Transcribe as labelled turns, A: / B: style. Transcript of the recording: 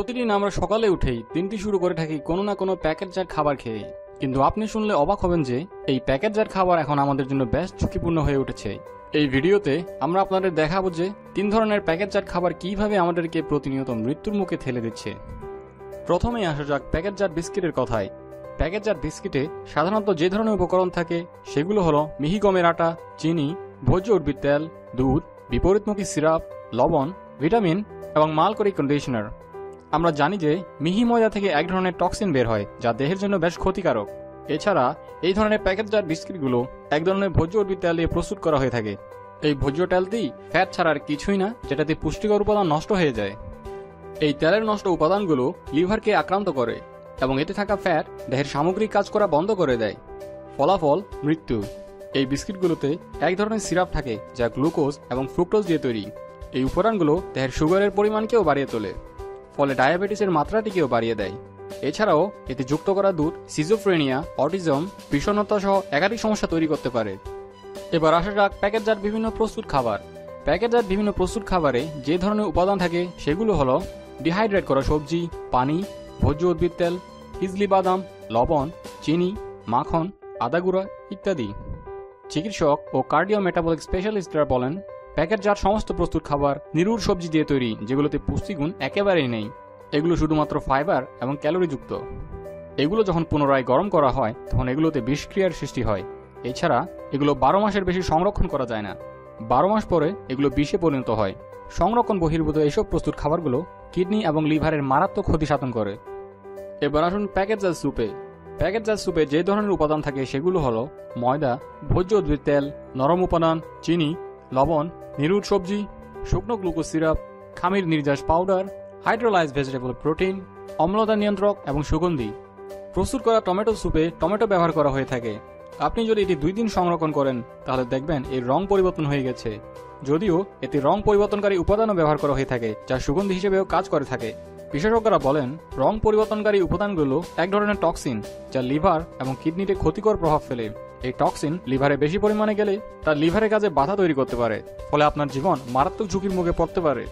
A: প্রতিদিন আমরা সকালে উঠেই দিনটি শুরু করে থাকি কোনো না কোনো প্যাকেটজাত খাবার খেয়ে কিন্তু আপনি শুনলে অবাক হবেন যে, এই প্যাকেটজাত খাবার এখন আমাদের জন্য বেশ ঝুঁকিপূর্ণ হয়ে উঠেছে। এই ভিডিওতে আমরা আপনাদের দেখাবো যে, তিন ধরনের প্যাকেটজাত খাবার কীভাবে আমাদেরকে প্রতিনিয়ত মৃত্যুর মুখে ঠেলে দিচ্ছে। প্রথমেই আসা যাক প্যাকেটজাত বিস্কিটের কথায়। প্যাকেটজাত বিস্কিটে সাধারণত যে ধরনের উপকরণ থাকে, সেগুলো হলো মিহি গমের আটা, চিনি, ভোজ্য উদ্ভিদ তেল, দুধ, বিপরীতমুখী সিরাপ, লবণ, ভিটামিন এবং মালকরি কন্ডিশনার। আমরা জানি যে মিহি ময়দা থেকে এক ধরনের টক্সিন বের হয়, যা দেহের জন্য বেশ ক্ষতিকারক। এছাড়া, এই ধরনের প্যাকেটজাত বিস্কিটগুলো এক ধরনের ভোজ্য উদ্ভিদ তেল দিয়ে প্রস্তুত করা হয়ে থাকে। এই ভোজ্য তেলটি ফ্যাট ছাড়া আর কিছুই না, যেটাতে পুষ্টিকর উপাদান নষ্ট হয়ে যায়। এই তেলের নষ্ট উপাদানগুলো লিভারকে আক্রান্ত করে এবং এতে থাকা ফ্যাট দেহের সামগ্রিক কাজ করা বন্ধ করে দেয়। ফলাফল, মৃত্যু। এই বিস্কিটগুলোতে এক ধরনের সিরাপ থাকে, যা গ্লুকোজ এবং ফ্রুক্টোজ দিয়ে তৈরি। এই উপাদানগুলো দেহের সুগারের পরিমাণকেও বাড়িয়ে তোলে। ফলে ডায়াবেটিসের মাত্রাটিকেও বাড়িয়ে দেয়। এছাড়াও এতে যুক্ত করা দুধ সিজোফ্রেনিয়া অটিজম বিষণ্ণতা সহ একাধিক সমস্যা তৈরি করতে পারে। এবার আসা যাক প্যাকেটজাত বিভিন্ন প্রস্তুত খাবার। প্যাকেটজাত বিভিন্ন প্রস্তুত খাবারে যে ধরনের উপাদান থাকে, সেগুলো হলো ডিহাইড্রেট করা সবজি, পানি, ভোজ্য উদ্ভিদ তেল ইজলি বাদাম, লবণ, চিনি, মাখন, আদা গুঁড়া ইত্যাদি। চিকিৎসক ও কার্ডিও মেটাবলিক স্পেশালিস্টরা বলেন প্যাকেটজাত সমস্ত প্রস্তুত খাবার, নিরুর সবজি দিয়ে তৈরি, যেগুলোতে পুষ্টিগুণ একেবারেই নেই। এগুলো শুধুমাত্র ফাইবার এবং ক্যালোরিযুক্ত। এগুলো যখন পুনরায় গরম করা হয়, তখন এগুলোতে বিষক্রিয়ার সৃষ্টি হয়। এছাড়া এগুলো বারো মাসের বেশি সংরক্ষণ করা যায় না। বারো মাস পরে এগুলো বিষে পরিণত হয়। সংরক্ষণ বহির্ভূত এসব প্রস্তুত খাবারগুলো কিডনি এবং লিভারের মারাত্মক ক্ষতি সাধন করে। এবার আসুন প্যাকেটজাত স্যুপে। প্যাকেটজাত স্যুপে যে ধরনের উপাদান থাকে সেগুলো হলো ময়দা, ভোজ্য উদ্ভিদ তেল, নরম উপাদান, চিনি লবণ নিরুদ সবজি, শুকনো গ্লুকোজ সিরাপ, খামির নির্যাস পাউডার হাইড্রোলাইজ ভেজিটেবল প্রোটিন অম্লতা নিয়ন্ত্রক এবং সুগন্ধি। প্রস্তুত করা টমেটো স্যুপে টমেটো ব্যবহার করা হয়ে থাকে। আপনি যদি এটি দুই দিন সংরক্ষণ করেন, তাহলে দেখবেন এর রং পরিবর্তন হয়ে গেছে। যদিও এতে রং পরিবর্তনকারী উপাদানও ব্যবহার করা হয়ে থাকে, যা সুগন্ধি হিসেবেও কাজ করে থাকে। বিশেষজ্ঞরা বলেন, রং পরিবর্তনকারী উপাদানগুলো এক ধরনের টক্সিন যা লিভার এবং কিডনিতে ক্ষতিকর প্রভাব ফেলে। এই টক্সিন লিভারে বেশি পরিমাণে গেলে তার লিভারের কাজে বাধা তৈরি করতে পারে, ফলে আপনার জীবন মারাত্মক ঝুঁকির মুখে পড়তে পারে।